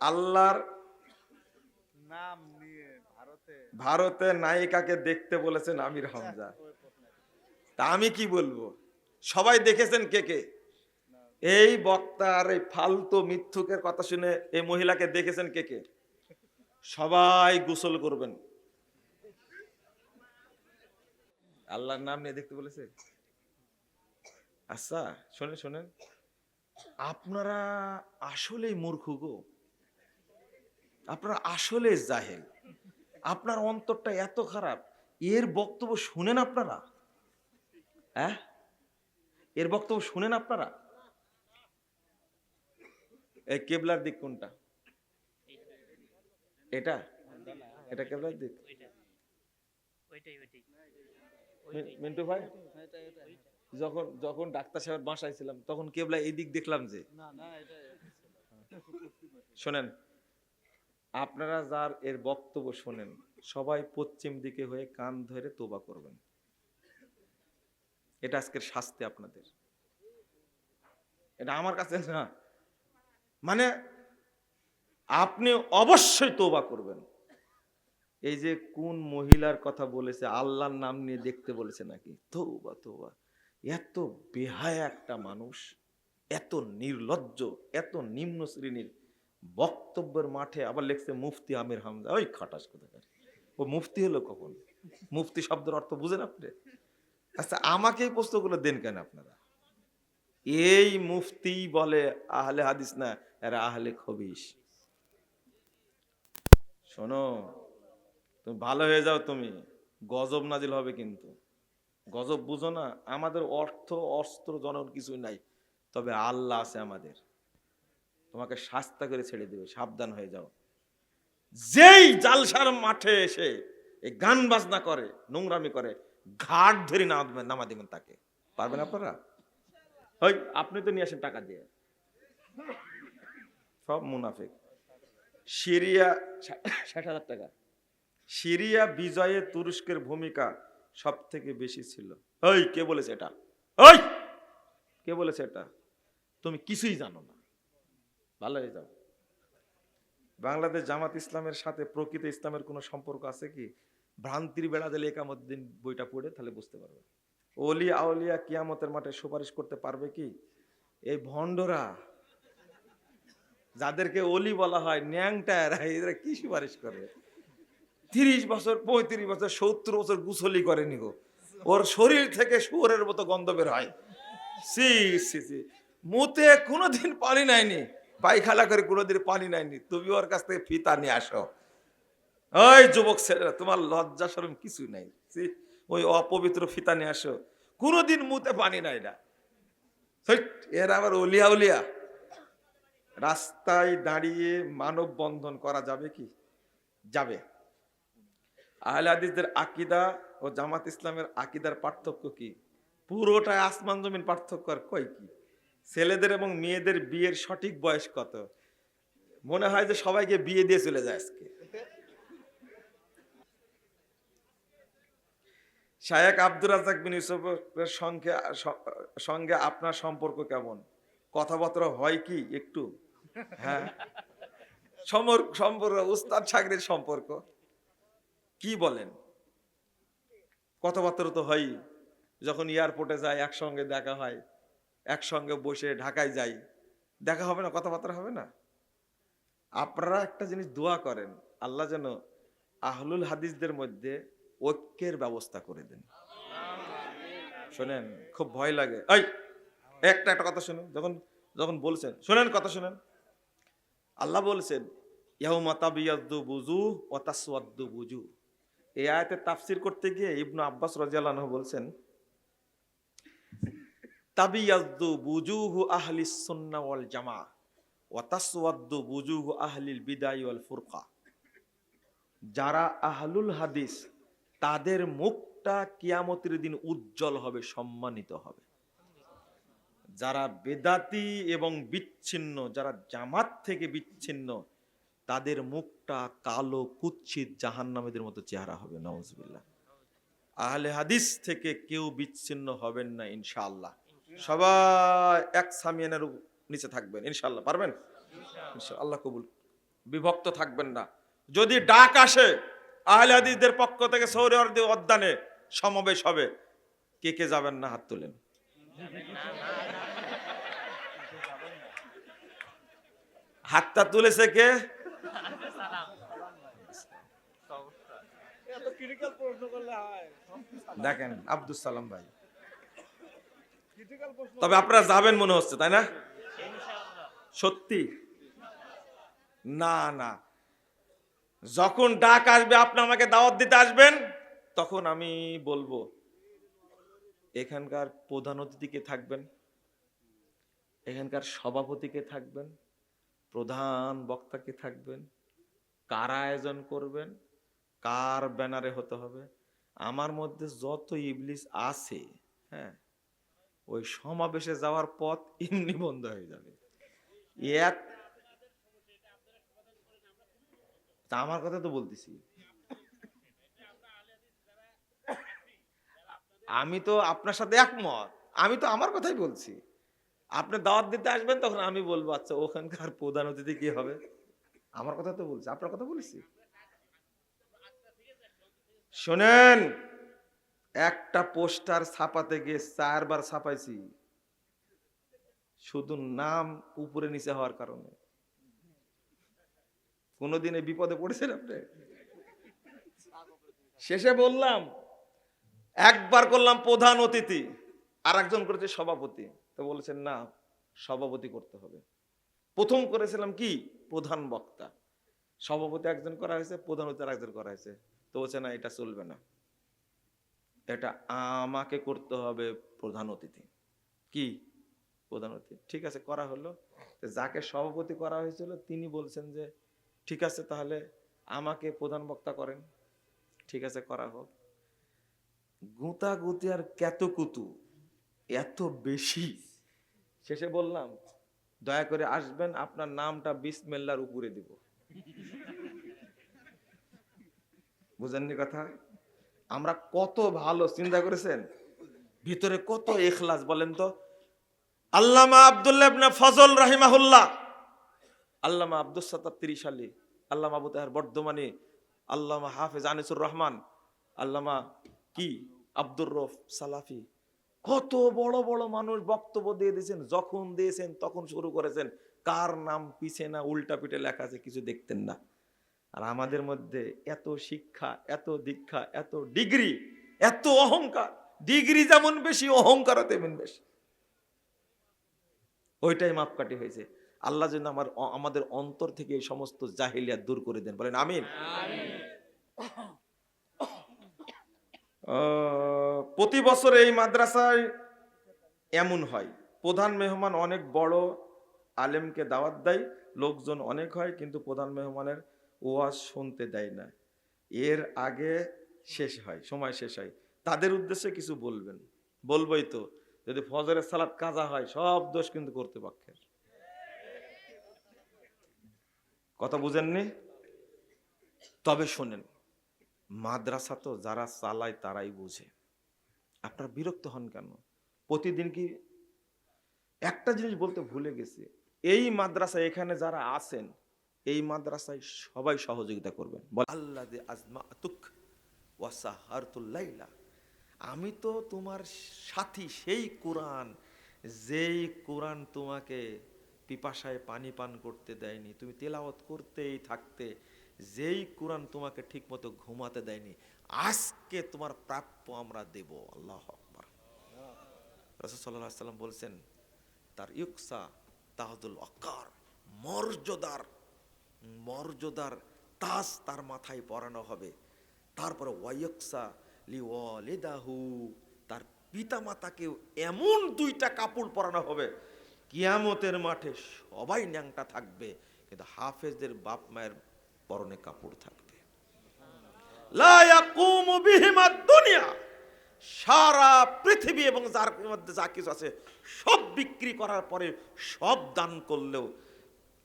আল্লাহর নাম নিয়ে ভারতে ভারতে নায়িকাকে দেখতে বলেছেন আমির হামজা। তা আমি কি বলব? সবাই দেখেছেন কে কে? এই বক্তার এই ফালতু মিথ্যুকের কথা শুনে এই মহিলাকে দেখেছেন কে কে? সবাই গোসল করবেন। আল্লাহর নাম নিয়ে দেখতে বলেছে? আচ্ছা শোনেন শোনেন। আপনারা আসলেই মূর্খ গো। আপনারা আসলে জাহেল। আপনার অন্তরটা এত খারাপ এর বক্তব্য শুনেন আপনারা? হ্যাঁ? এর বক্তব্য শুনেন আপনারা? এই কেবলার দিক কোনটা? এটা? এটা কেবলার দিক? মিন্টু ভাই? যখন যখন ডাক্তার সাহেব বাসায় ছিলাম তখন কেবলা এই দিক দেখলাম যে। শোনেন আপনারা যার এর বক্তব্য শোনেন, সবাই পশ্চিম দিকে হয়ে কান ধরে তোবা করবেন। এটা আজকের শাস্তি আপনাদের। এটা আমার কাছে না। মানে আপনি অবশ্যই তোবা করবেন। এই যে কোন মহিলার কথা বলেছে, আল্লাহর নাম নিয়ে দেখতে বলেছে নাকি? তোবা তোবা। এত বেহায় একটা মানুষ, এত নির্লজ্জ, এত নিম্ন শ্রেণির বক্তব্যের মাঠে আবার লিখছে মুফতি আমির হামজা। ওই খাটাস কোথাকার? ও মুফতি হলো কখন? মুফতি শব্দের অর্থ বুঝেন আপনি? আচ্ছা আমাকে এই প্রশ্নগুলো দেন কেন আপনারা? এই মুফতি বলে আহলে হাদিস না, এরা আহলে খবিস শোনো, তুমি ভালো হয়ে যাও তুমি। গজব নাজিল হবে কিন্তু। গজব বুঝো না, আমাদের অর্থ অস্ত্র জনগণ কিছুই নাই, তবে আল্লাহ আছে আমাদের। তোমাকে শাস্তা করে ছেড়ে দেবে, সাবধান হয়ে যাও। যেই জালসার মাঠে এসে এই গান বাজনা করে, নোংরামি করে, ঘাট ধরে নামা নামা দেবেন তাকে। পারবেন আপনারা? ওই, আপনি তো নিয়ে আসেন টাকা দিয়ে। সব মুনাফিক। সিরিয়া ষাট হাজার টাকা। সিরিয়া বিজয়ে তুরস্কের ভূমিকা সব থেকে বেশি ছিল। ওই, কে বলেছে এটা? ওই, কে বলেছে এটা? তুমি কিছুই জানো না। ভালো হয়ে যাও। বাংলাদেশ জামাত ইসলামের সাথে প্রকৃত ইসলামের কোনো সম্পর্ক আছে কি? ভ্রান্তির বেড়া দিলে একামুদ্দিন বইটা পড়ে, তাহলে বুঝতে পারবে। ওলি আউলিয়া কিয়ামতের মাঠে সুপারিশ করতে পারবে কি? এই ভণ্ডরা, যাদেরকে অলি বলা হয়, ন্যাংটা এরা কি সুপারিশ করে? তিরিশ বছর, পঁয়ত্রিশ বছর, সত্তর বছর গুসলি করেনি গো ওর শরীর থেকে শুয়োরের মতো গন্ধ বের হয়। সি সি সি। মুতে কোনোদিন পানি নাইনি। পায়খানা করে কোনোদিন পানি নাইনি। তুমি ওর কাছ থেকে ফিতা নিয়ে আসো। ওই যুবক ছেলেরা, তোমার লজ্জা সরম কিছু নাই। ওই অপবিত্র ফিতা নিয়ে আসো। কোনোদিন মুতে পানি নাই না। এর আবার উলিয়া উলিয়া রাস্তায় দাঁড়িয়ে মানব বন্ধন করা যাবে কি? যাবে। আহলে হাদিসদের আকিদা ও জামাত ইসলামের আকিদার পার্থক্য কি? পুরোটাই আসমান জমিন পার্থক্য আর কয় কি? ছেলেদের এবং মেয়েদের বিয়ের সঠিক বয়স কত? মনে হয় যে সবাইকে বিয়ে দিয়ে চলে যায় আজকে। শায়েক আব্দুর রাজাক বিন ইউসুফের সঙ্গে সঙ্গে আপনার সম্পর্ক কেমন? কথাবার্তা হয় কি একটু? হ্যাঁ। সম্পর্ক, উস্তাদ ছাগরির সম্পর্ক। কি বলেন? কথাবার্তা তো হয় যখন এয়ারপোর্টে যায়, একসঙ্গে দেখা হয়। একসঙ্গে বসে ঢাকায় যাই, দেখা হবে না, কথাবার্তা হবে না। আপনারা একটা জিনিস দোয়া করেন, আল্লাহ যেন আহলুল হাদিসদের মধ্যে ঐক্যের ব্যবস্থা করে দেন। শোনেন, খুব ভয় লাগে। এই, একটা একটা কথা শুনুন, যখন যখন বলছেন, শোনেন কথা শুনেন। আল্লাহ বলছেন ইয়াহুমা তাবিয়াদ্দু বুজু ও তাসওয়াদ্দু বুজু এই আয়াতের তাফসির করতে গিয়ে ইবনু আব্বাস রাদিয়াল্লাহু বলছেন তাবিয়াদ্দু বুজুহু আহলিস সুন্নাহ ওয়াল জামা, ওয়া তাসওয়াদ্দু বুজুহু আহলিল বিদায় ওয়াল ফুরকা। যারা আহলুল হাদিস, তাদের মুখটা কিয়ামতের দিন উজ্জ্বল হবে, সম্মানিত হবে। যারা বেদাতি এবং বিচ্ছিন্ন, যারা জামাত থেকে বিচ্ছিন্ন, তাদের মুখটা কালো কুচ্ছিত জাহান্নামীদের মতো চেহারা হবে নওয়াজবিল্লাহ আহলে হাদিস থেকে কেউ বিচ্ছিন্ন হবেন না, ইনশাআল্লাহ। সবাই এক সামিয়ানের নিচে থাকবেন ইনশাআল্লাহ। পারবেন? আল্লাহ কবুল। বিভক্ত থাকবেন না। যদি ডাক আসে আহলে হাদিসদের পক্ষ থেকে সৌরে উদ্যানে সমাবেশ হবে। কে কে যাবেন না হাত তুলেন? হাতটা তুলেছে কে? এত ক্রিটিক্যাল প্রশ্ন করলে হয় দেখেন আব্দুল সালাম ভাই। তবে আপনারা যাবেন মনে হচ্ছে তাই না? সত্যি? না না। যখন ডাক আসবে আপনি আমাকে দাওয়াত দিতে আসবেন তখন আমি বলব এখানকার প্রধান অতিথিকে থাকবেন? এখানকার সভাপতিকে থাকবেন? প্রধান বক্তাকে থাকবেন? কারা আয়োজন করবেন? কার ব্যানারে হতে হবে? আমার মধ্যে যত ইবলিস আছে হ্যাঁ ওই সমাবেশে যাওয়ার পথ এমনি বন্ধ হয়ে যাবে। তা আমার কথা তো বলতেছি। আমি তো আপনার সাথে একমত। আমি তো আমার কথাই বলছি। আপনি দাওয়াত দিতে আসবেন তখন আমি বলব আচ্ছা ওখানকার প্রধান অতিথি কি হবে? আমার কথা তো বলছি। আপনার কথা বলেছি। শোনেন! একটা পোস্টার ছাপাতে গিয়ে চারবার ছাপাইছি। শুধু নাম উপরে নিচে হওয়ার কারণে। কোনোদিনে বিপদে পড়েছেন আপনি? শেষে বললাম, একবার করলাম প্রধান অতিথি আর একজন করেছে সভাপতি। তো বলেছেন, না, সভাপতি করতে হবে। প্রথম করেছিলাম কি? প্রধান বক্তা। সভাপতি একজন করা হয়েছে, প্রধান অতিথি আর একজন করা হয়েছে। তো বলছে, না, এটা চলবে না। এটা আমাকে করতে হবে প্রধান অতিথি। কি? প্রধান অতিথি। ঠিক আছে, করা হলো। যাকে সভাপতি করা হয়েছিল, তিনি বলছেন যে, ঠিক আছে, তাহলে আমাকে প্রধান বক্তা করেন। ঠিক আছে, করা হোক। গুতা গুতি আর কুতু এত বেশি। শেষে বললাম, দয়া করে আসবেন, আপনার নামটা বিসমেল্লার উপরে দিব। বুঝেননি কথা? আমরা কত ভালো, চিন্তা করেছেন? ভিতরে কত এখলাস বলেন তো? আল্লামা আব্দুল্লাহ ফজল রাহিমাহুল্লাহ। আল্লামা আব্দুল সাত্তার তিরিশ আলী, আল্লামা আবু তাহের বর্ধমানী, আল্লামা হাফেজ আনিসুর রহমান, আল্লামা কি? আব্দুর রফ সালাফি। কত বড় বড় মানুষ বক্তব্য দিয়ে দিয়েছেন, যখন দিয়েছেন তখন শুরু করেছেন। কার নাম পিছে না উল্টা পিঠে লেখা আছে, কিছু দেখতেন না। আর আমাদের মধ্যে এত শিক্ষা, এত দীক্ষা, এত ডিগ্রি, এত অহংকার। ডিগ্রি যেমন বেশি, অহংকারও তেমন বেশি। ওইটাই মাপকাঠি হয়েছে। আল্লাহ যেন আমার আমাদের অন্তর থেকে এই সমস্ত জাহিলিয়া দূর করে দেন। বলেন, আমিন। প্রতি বছর এই মাদ্রাসায় এমন হয়। প্রধান মেহমান অনেক বড়, আলেমকে দাওয়াত দেয়, লোকজন অনেক হয়, কিন্তু প্রধান মেহমানের ওয়াজ শুনতে দেয় না। এর আগে শেষ হয়, সময় শেষ হয়। তাদের উদ্দেশ্যে কিছু বলবেন? বলবোই তো, যদি ফজরের সালাত কাজা হয়, সব দোষ কিন্তু কর্তৃপক্ষের। কথা বুঝেননি? তবে শোনেন, মাদ্রাসা তো যারা চালায় তারাই বুঝে। আপনার বিরক্ত হন কেন? প্রতিদিন কি? একটা জিনিস বলতে ভুলে গেছি, এই মাদ্রাসা এখানে যারা আছেন এই মাদ্রাসায় সবাই সহযোগিতা করবেন। আল্লাহ দে আজমা আমি তো তোমার সাথী, সেই কোরআন। যেই কোরআন তোমাকে পিপাসায় পানি পান করতে দেয়নি, তুমি তেলাওয়াত করতেই থাকতে, যেই কোরআন তোমাকে ঠিকমতো ঘুমাতে দেয়নি, আজকে তোমার প্রাপ্য আমরা দেব, আল্লাহ আকবার। রসদ সাল্লাহ সাল্লাম বলছেন, তার ইউকসা তাহাদুল অকার মর্যাদার মর্যাদার তাস তার মাথায় পরানো হবে। তারপরে ওয়াইকসা লি ওয়ালিদাহু তার পিতা মাতাকেও এমন দুইটা কাপড় পরানো হবে। কিয়ামতের মাঠে সবাই ন্যাংটা থাকবে, কিন্তু হাফেজদের বাপ মায়ের পরনে কাপড় থাকবে। দুনিয়া, সারা পৃথিবী এবং যার মধ্যে যা কিছু আছে সব বিক্রি করার পরে সব দান করলেও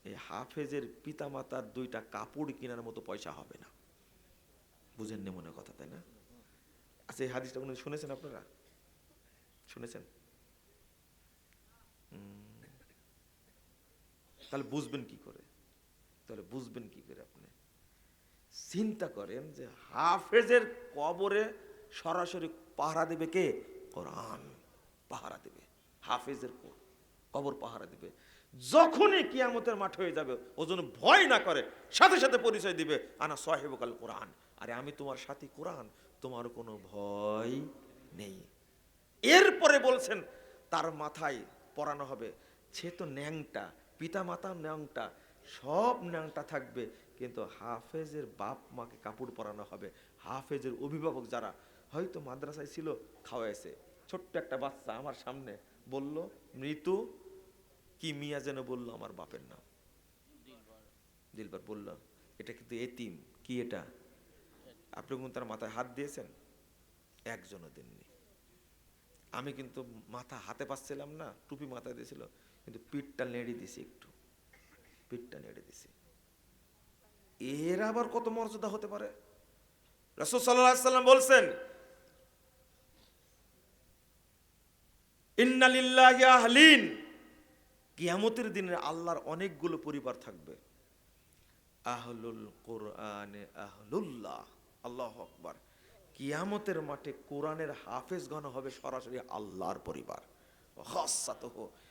এই হাফেজের পিতামাতার দুইটা কাপড় কেনার মতো পয়সা হবে না। বুঝেননি মনে কথা, তাই না? আচ্ছা এই হাদিসটা কোনো শুনেছেন আপনারা? শুনেছেন? তাহলে বুঝবেন কি করে? তাহলে বুঝবেন কি করে আপনি? চিন্তা করেন যে হাফেজের কবরে সরাসরি পাহারা দেবে কে? কোরআন পাহারা দেবে। হাফেজের কবর পাহারা দেবে। যখনই কিয়ামতের মাঠ হয়ে যাবে, ও যেন ভয় না করে, সাথে সাথে পরিচয় দিবে, আনা সাহেবকাল কোরআন। আরে আমি তোমার সাথী কোরআন, তোমার কোনো ভয় নেই। এরপরে বলছেন, তার মাথায় পরানো হবে, সে তো ন্যাংটা পিতা মাতা ন্যাংটা, সব ন্যাংটা থাকবে, কিন্তু হাফেজের বাপ মাকে কাপড় পরানো হবে। হাফেজের অভিভাবক যারা, হয়তো মাদ্রাসায় ছিল, খাওয়াইছে। ছোট্ট একটা বাচ্চা আমার সামনে বলল, মৃত্যু কি মিয়া যেন বলল আমার বাপের নাম? দিলবার বলল, এটা কিন্তু এতিম, কি এটা? আপনি কোন তার মাথায় হাত দিয়েছেন? একজনও দেননি। আমি কিন্তু মাথা হাতে পাচ্ছিলাম না, টুপি মাথায় দিয়েছিল, কিন্তু পিঠটা নেড়ে দিছি একটু। পিঠটা নেড়ে দিছি এর আবার কত মর্যাদা হতে পারে? সাল্লাহ সাল্লাম বলছেন, ইন্নালিল্লাহি আহলিন কিয়ামতের দিনে আল্লাহর অনেকগুলো পরিবার থাকবে। আহলুল কোরআনে আহলুল্লাহ, আল্লাহ আকবার। কিয়ামতের মাঠে কোরআনের হাফেজগণ হবে সরাসরি আল্লাহর পরিবার।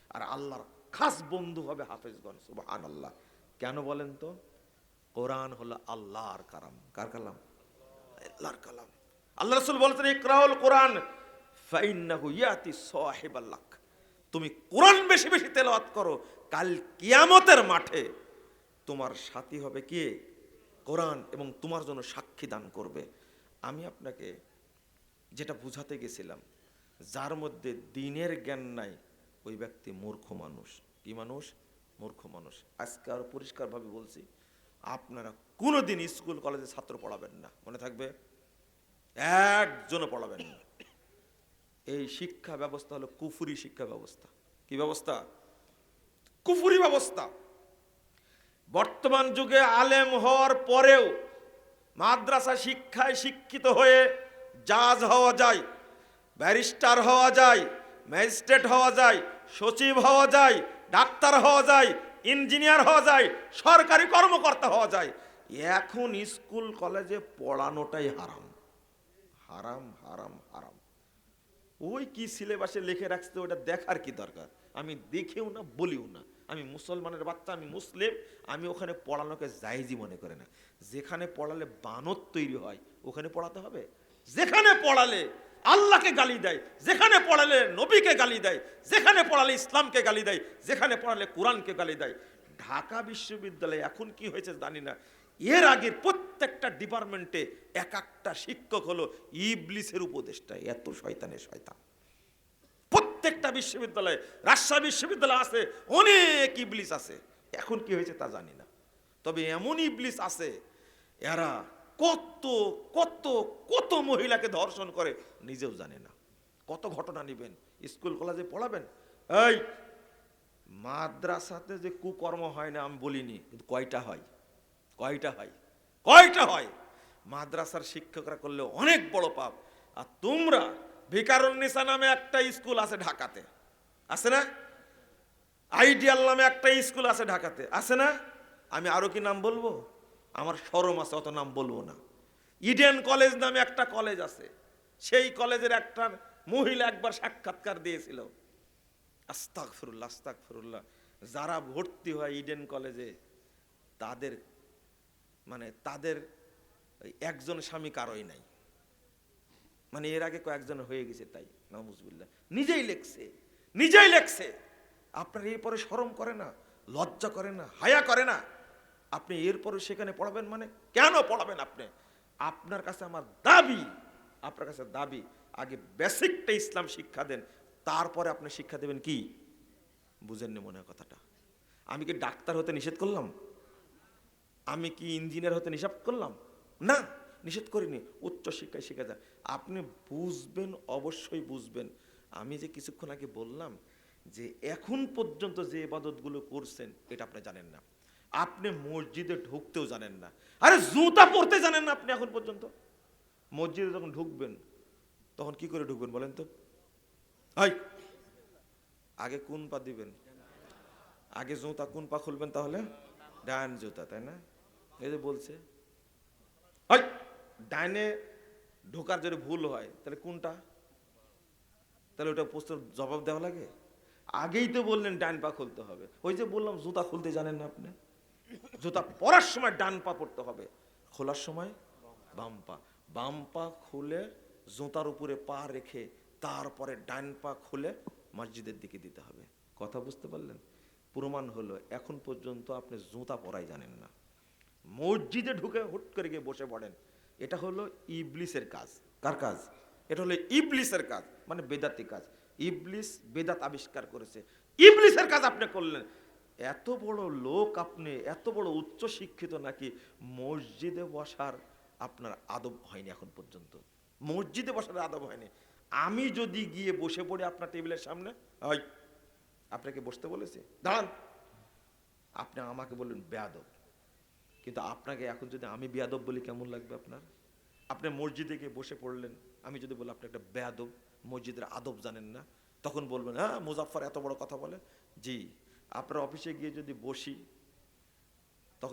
আর আল্লাহর খাস বন্ধু হবে হাফেজগণ সুবহান আল্লাহ কেন বলেন তো? কোরআন হলো আল্লাহর কালাম। কার কালাম? আল্লাহর কালাম। আল্লাহ রাসূল বলেছেন ইকরাউল কোরআন, ফাইন্নাহু ইয়াতি সাহিবাল লাক। তুমি কোরআন বেশি বেশি তেলাওয়াত করো, কাল কিয়ামতের মাঠে তোমার সাথী হবে কে? কোরআন এবং তোমার জন্য সাক্ষী দান করবে। আমি আপনাকে যেটা বুঝাতে গেছিলাম, যার মধ্যে দিনের জ্ঞান নাই, ওই ব্যক্তি মূর্খ মানুষ। কি মানুষ? মূর্খ মানুষ। আজকে আরও পরিষ্কারভাবে বলছি, আপনারা কোনোদিন স্কুল, কলেজে ছাত্র পড়াবেন না। মনে থাকবে? একজনও পড়াবেন না। এই শিক্ষা ব্যবস্থা হলো কুফুরি শিক্ষা ব্যবস্থা। কি ব্যবস্থা? কুফুরি ব্যবস্থা। বর্তমান যুগে আলেম হওয়ার পরেও মাদ্রাসা শিক্ষায় শিক্ষিত হয়ে জাজ হওয়া যায়, ব্যারিস্টার হওয়া যায়, ম্যাজিস্ট্রেট হওয়া যায়, সচিব হওয়া যায়, ডাক্তার হওয়া যায়, ইঞ্জিনিয়ার হওয়া যায়, সরকারি কর্মকর্তা হওয়া যায়। এখন স্কুল, কলেজে পড়ানোটাই হারাম। হারাম হারাম। ওই কি সিলেবাসে লিখে রাখছে ওটা দেখার কি দরকার? আমি দেখেও না, বলিও না। আমি মুসলমানের বাচ্চা, আমি মুসলিম, আমি ওখানে পড়ানোকে জায়জি মনে করে না। যেখানে পড়ালে বানত তৈরি হয়, ওখানে পড়াতে হবে। যেখানে পড়ালে আল্লাহকে গালি দেয়, যেখানে পড়ালে নবীকে গালি দেয়, যেখানে পড়ালে ইসলামকে গালি দেয়, যেখানে পড়ালে কোরআনকে গালি দেয়। ঢাকা বিশ্ববিদ্যালয়ে এখন কি হয়েছে জানি না। এর আগের প্রত্যেকটা ডিপার্টমেন্টে এক একটা শিক্ষক হলো ইবলিসের উপদেষ্টা, এত শয়তানের শয়তান। প্রত্যেকটা বিশ্ববিদ্যালয়ে, রাজশাহী বিশ্ববিদ্যালয় আছে, অনেক ইবলিস আছে। এখন কি হয়েছে তা জানি না। তবে এমন ইবলিস আছে, এরা কত কত কত মহিলাকে ধর্ষণ করে, নিজেও জানে না। কত ঘটনা নিবেন? স্কুল, কলেজে পড়াবেন? এই, মাদ্রাসাতে যে কুকর্ম হয় না আমি বলিনি, কিন্তু কয়টা হয়? কয়টা হয়? কয়টা হয়? মাদ্রাসার শিক্ষকরা করলে অনেক বড় পাপ। আর তোমরা ভিকারুন্নিসা নামে একটা স্কুল আছে ঢাকাতে। আছে না? আইডিয়াল নামে একটা স্কুল আছে ঢাকাতে। আছে না? আমি আরও কি নাম বলব? আমার সরম আছে, অত নাম বলব না। ইডেন কলেজ নামে একটা কলেজ আছে। সেই কলেজের একটা মহিলা একবার সাক্ষাৎকার দিয়েছিল। আস্তাক ফিরুল্লাহ আস্তাক ফিরুল্লাহ যারা ভর্তি হয় ইডেন কলেজে, তাদের মানে তাদের একজন স্বামী কারোই নাই। মানে এর আগে কয়েকজন হয়ে গেছে তাই নামুজবিল্লা নিজেই লেখছে নিজেই লেখছে। আপনার এরপরে শরম করে না, লজ্জা করে না, হায়া করে না। আপনি এরপরে সেখানে পড়াবেন মানে কেন পড়াবেন আপনি? আপনার কাছে আমার দাবি, আপনার কাছে দাবি, আগে বেসিকটা ইসলাম শিক্ষা দেন, তারপরে আপনি শিক্ষা দেবেন কি? বুঝেননি মনে হয় কথাটা। আমি কি ডাক্তার হতে নিষেধ করলাম? আমি কি ইঞ্জিনিয়ার হতে নিষেধ করলাম? না, নিষেধ করিনি। উচ্চ শিক্ষায় শিখা যায় আপনি বুঝবেন, অবশ্যই বুঝবেন। আমি যে কিছুক্ষণ আগে বললাম যে এখন পর্যন্ত যে ইবাদতগুলো করছেন, এটা আপনি জানেন না। আপনি মসজিদে ঢুকতেও জানেন না। আরে জুতা পরতে জানেন না আপনি এখন পর্যন্ত। মসজিদে যখন ঢুকবেন, তখন কি করে ঢুকবেন বলেন তো? হাই! আগে কোন পা দিবেন? আগে জুতা কোন পা খুলবেন তাহলে? ডান জুতা, তাই না? এই যে বলছে ওই ডাইনে ঢোকার যদি ভুল হয়, তাহলে কোনটা? তাহলে ওটা প্রশ্ন জবাব দেওয়া লাগে? আগেই তো বললেন ডান পা খুলতে হবে। ওই যে বললাম, জুতা খুলতে জানেন না আপনি? জুতা পরার সময় ডান পা পড়তে হবে। খোলার সময় বাম পা। বাম পা খুলে জুতার উপরে পা রেখে তারপরে ডান পা খুলে মসজিদের দিকে দিতে হবে। কথা বুঝতে পারলেন? প্রমাণ হলো, এখন পর্যন্ত আপনি জুতা পরাই জানেন না। মসজিদে ঢুকে হুট করে গিয়ে বসে পড়েন। এটা হলো ইবলিসের কাজ। কার কাজ? এটা হলো ইবলিসের কাজ মানে বেদাতি কাজ। ইবলিস বেদাত আবিষ্কার করেছে। ইবলিসের কাজ আপনি করলেন। এত বড় লোক আপনি, এত বড় উচ্চ শিক্ষিত নাকি মসজিদে বসার আপনার আদব হয়নি এখন পর্যন্ত। মসজিদে বসার আদব হয়নি। আমি যদি গিয়ে বসে পড়ি আপনার টেবিলের সামনে হয় আপনাকে বসতে বলেছি? দাঁড়ান। আপনি আমাকে বললেন বেয়াদব। কিন্তু আপনাকে এখন যদি আমি বেয়াদব বলি, কেমন লাগবে আপনার? আপনি মসজিদে গিয়ে বসে পড়লেন, আমি যদি বলি, আপনি একটা বেয়াদব, মসজিদের আদব জানেন না? তখন বলবেন হ্যাঁ মুজাফফর এত বড় কথা বলে। জি, আপনার অফিসে গিয়ে যদি বসি